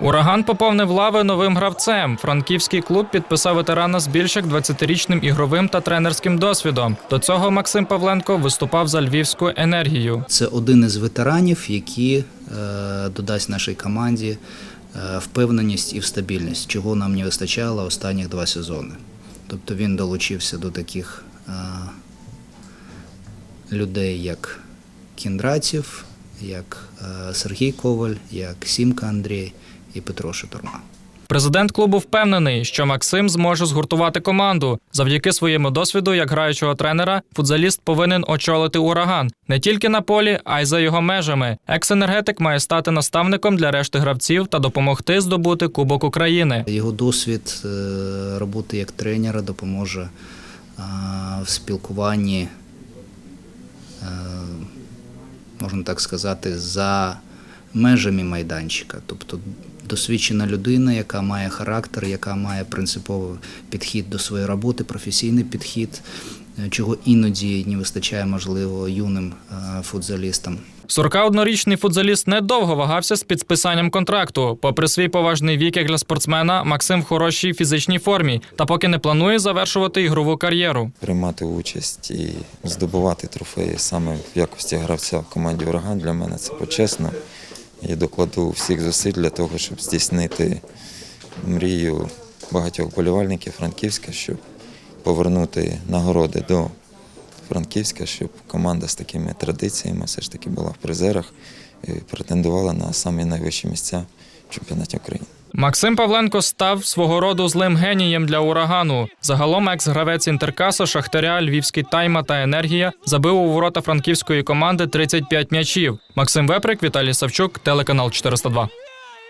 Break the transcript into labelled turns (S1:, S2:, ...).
S1: Ураган поповнив лави новим гравцем. Франківський клуб підписав ветерана з більш як 20-річним ігровим та тренерським досвідом. До цього Максим Павленко виступав за львівську енергію.
S2: Це один із ветеранів, який е, додасть нашій команді е, впевненість і стабільність, чого нам не вистачало останніх два сезони. Тобто він долучився до таких е, людей, як Кіндратів, як Сергій Коваль, як Сімка Андрій і Петро Шатурма.
S1: Президент клубу впевнений, що Максим зможе згуртувати команду. Завдяки своєму досвіду як граючого тренера, футзаліст повинен очолити ураган не тільки на полі, а й за його межами. Екс-енергетик має стати наставником для решти гравців та допомогти здобути Кубок України.
S2: Його досвід е, роботи як тренера допоможе е, в спілкуванні, е, можна так сказати, за межами майданчика. Тобто досвідчена людина, яка має характер, яка має принциповий підхід до своєї роботи, професійний підхід, е, чого іноді не вистачає, можливо, юним е, футзалістам.
S1: 41-річний футзаліст недовго вагався з підписанням контракту. Попри свій поважний вік як для спортсмена, Максим в хорошій фізичній формі та поки не планує завершувати ігрову кар'єру.
S3: приймати участь і здобувати трофеї саме в якості гравця в команді Ураган для мене це почесно. Я докладу всіх зусиль для того, щоб здійснити мрію багатьох болівальників Франківська, щоб повернути нагороди до Франківська, щоб команда з такими традиціями все ж таки була в призерах і претендувала на самі найвищі місця в чемпіонаті України.
S1: Максим Павленко став свого роду злим генієм для урагану. Загалом екс-гравець інтеркаса, Шахтаря, Львівський тайма та енергія забив у ворота франківської команди 35 м'ячів. Максим Веприк, Віталій Савчук, телеканал 402.